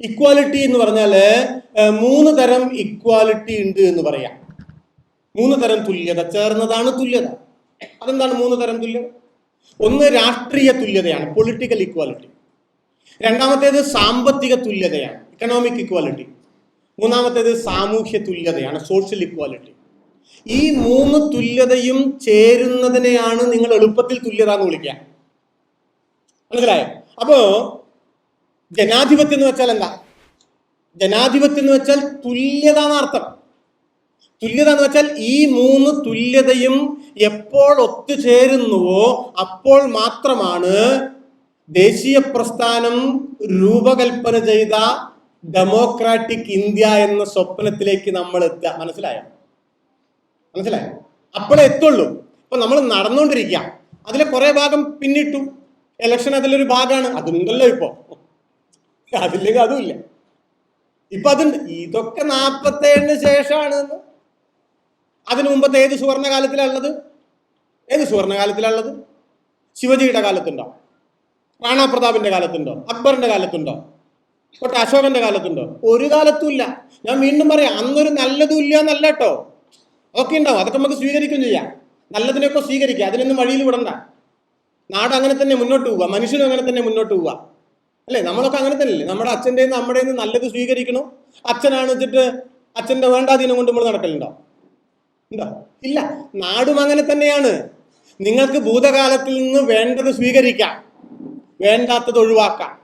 Equality എന്ന് പറഞ്ഞാൽ മൂന്ന് തരം ഇക്വാലിറ്റി ഉണ്ട് എന്ന് പറയാം. മൂന്ന് തരം തുല്യത. ചേർന്നതാണ് തുല്യത. അതെന്താണ് മൂന്ന് തരം തുല്യത? ഒന്ന് രാഷ്ട്രീയ തുല്യതയാണ് പൊളിറ്റിക്കൽ ഇക്വാലിറ്റി രണ്ടാമത്തേത് സാമ്പത്തിക തുല്യതയാണ് ഇക്കണോമിക് ഇക്വാലിറ്റി മൂന്നാമത്തേത് സാമൂഹ്യ തുല്യതയാണ് സോഷ്യൽ ഇക്വാലിറ്റി ഈ മൂന്ന് തുല്യതയും ചേരുന്നതിനെയാണ് നിങ്ങൾ എളുപ്പത്തിൽ തുല്യത എന്ന് വിളിക്കുക. മനസ്സിലായോ? അപ്പോ ജനാധിപത്യം എന്ന് വെച്ചാൽ എന്താ? ജനാധിപത്യം എന്ന് വെച്ചാൽ തുല്യത എന്നർത്ഥം തുല്യത എന്ന് വെച്ചാൽ ഈ മൂന്ന് തുല്യതയും എപ്പോൾ ഒത്തുചേരുന്നുവോ അപ്പോൾ മാത്രമാണ് ദേശീയ പ്രസ്ഥാനം രൂപകൽപ്പന ചെയ്ത ഡെമോക്രാറ്റിക് ഇന്ത്യ എന്ന സ്വപ്നത്തിലേക്ക് നമ്മൾ എത്തുക. മനസ്സിലായോ? മനസ്സിലായോ? അപ്പോഴേ എത്തുള്ളൂ. ഇപ്പൊ നമ്മൾ നടന്നുകൊണ്ടിരിക്കുക. അതിലെ കുറെ ഭാഗം പിന്നിട്ടു. ഇലക്ഷൻ അതിലൊരു ഭാഗമാണ് അതുണ്ടല്ലോ ഇപ്പോ. അതില്ലെങ്കിൽ അതുമില്ല ഇപ്പൊ അതുണ്ട്. ഇതൊക്കെ നാപ്പത്തേഴിന് ശേഷമാണ്. അതിനു മുമ്പത്തെ ഏത് സുവർണകാലത്തിലുള്ളത് ഏത് സുവർണകാലത്തിലുള്ളത് ശിവജിയുടെ കാലത്തുണ്ടോ? റാണാ പ്രതാപിന്റെ കാലത്തുണ്ടോ? അക്ബറിന്റെ കാലത്തുണ്ടോ? കോട്ടെ അശോകന്റെ കാലത്തുണ്ടോ? ഒരു കാലത്തും ഇല്ല. ഞാൻ വീണ്ടും പറയാം അന്നൊരു നല്ലതും ഇല്ല എന്നല്ല കേട്ടോ. അതൊക്കെ ഉണ്ടാവും. അതൊക്കെ നമുക്ക് സ്വീകരിക്കുകയും ചെയ്യാം. നല്ലതിനൊക്കെ സ്വീകരിക്കുക. അതിനൊന്നും വഴിയിൽ വിടണ്ട. നാട് അങ്ങനെ തന്നെ മുന്നോട്ട് പോവുക. മനുഷ്യനും അങ്ങനെ തന്നെ മുന്നോട്ട് പോവുക. അല്ലേ? നമ്മളൊക്കെ അങ്ങനെ തന്നെയല്ലേ? നമ്മുടെ അച്ഛന്റെ നമ്മുടെ നല്ലത് സ്വീകരിക്കണം? അച്ഛനാണ് വെച്ചിട്ട് അച്ഛന്റെ വേണ്ടാധീനം കൊണ്ട് നമ്മൾ നടക്കലുണ്ടോ? ഉണ്ടോ? ഇല്ല. നാടും അങ്ങനെ തന്നെയാണ്. നിങ്ങൾക്ക് ഭൂതകാലത്തിൽ നിന്ന് വേണ്ടത് സ്വീകരിക്കാം. വേണ്ടാത്തത് ഒഴിവാക്കാം.